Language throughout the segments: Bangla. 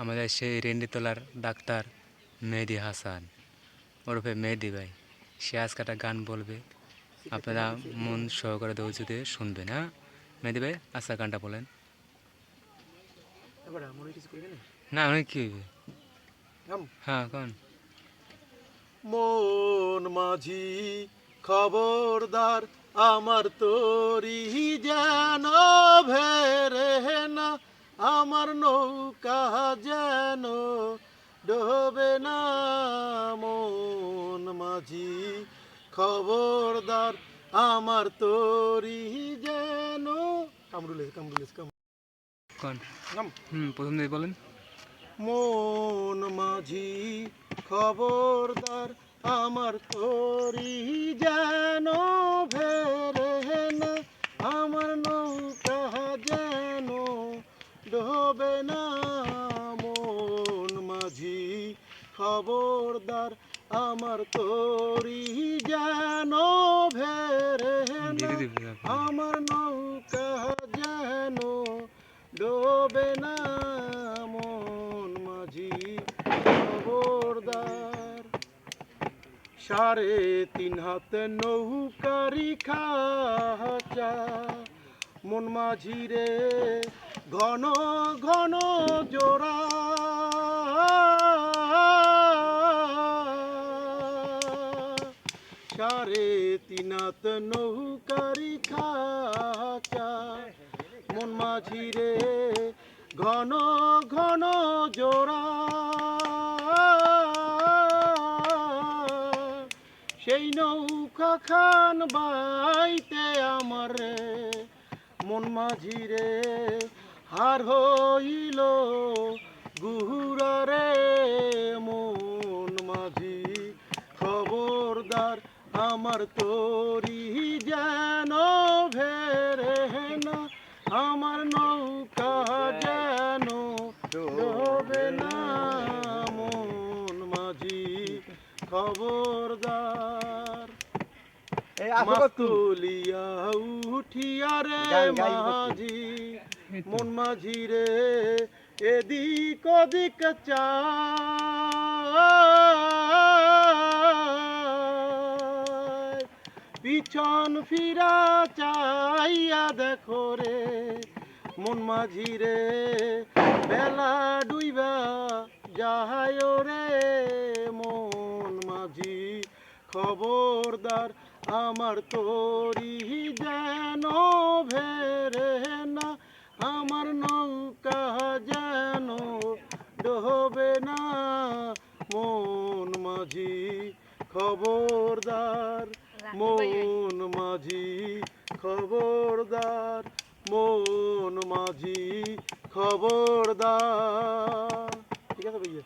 আমাদের সেই রেন্ডিতলার ডাক্তার মেহেদি হাসান। ওরফে মেহেদি ভাই সে আজকে একটা গান বলবে। আপনারা মন সহকারে দিয়ে শুনবেন হ্যাঁ? মেহেদি ভাই আচ্ছা গানটা বলেন। না। অনেক কি? হ্যাঁ কোন? মন মাঝি খবরদার আমার তোরি যেন ভেরে না আমার নৌকা যেন ডোবে না মন মাঝি। খবরদার আমার তোরি যেন। কামড়ুলেছে কামড়ুলেছে কাম হুম প্রথম দিয়ে বলেন। মন মাঝি খবরদার আমার তরি যেন। ভেরে খবরদার আমার তরি যেন ভেরে। আমার নৌকা যেন ডোবে না মন মাঝি খবরদার। সাড়ে তিন হাত নৌকারি খাচা মন মাঝি রে ঘন ঘন জোড়া। সাড়ে তিন হাত নৌকারি খাচা। মন মাঝি রে ঘন ঘন জোড়া। সেই নৌকা খান বাইতে আমার। মন মাঝি রে হার হইল গুহুরা রে মন মাঝি খবরদার আমার তোরি যেন ভেরে না আমার নৌকা যেন ডোবে না মন মাঝি খবরদার। মাতুলিয়া উঠিয়া রে মাঝি মন মাঝি রে এদিক ওদিক চায় পিছন ফিরা চাইয়া দেখো রে, মন মাঝি রে, বেলা ডুইবা যাহায় রে, মন মাঝি খবরদার আমার তোরি যেন ভেরে না, আমার নৌকা যেন ডোবে না, মন মাঝি খবরদার মন মাঝি খবরদার মন মাঝি খবরদার। ঠিক আছে ভাইয়া?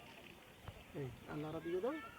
এই আল্লাহরা দিয়ে দাও।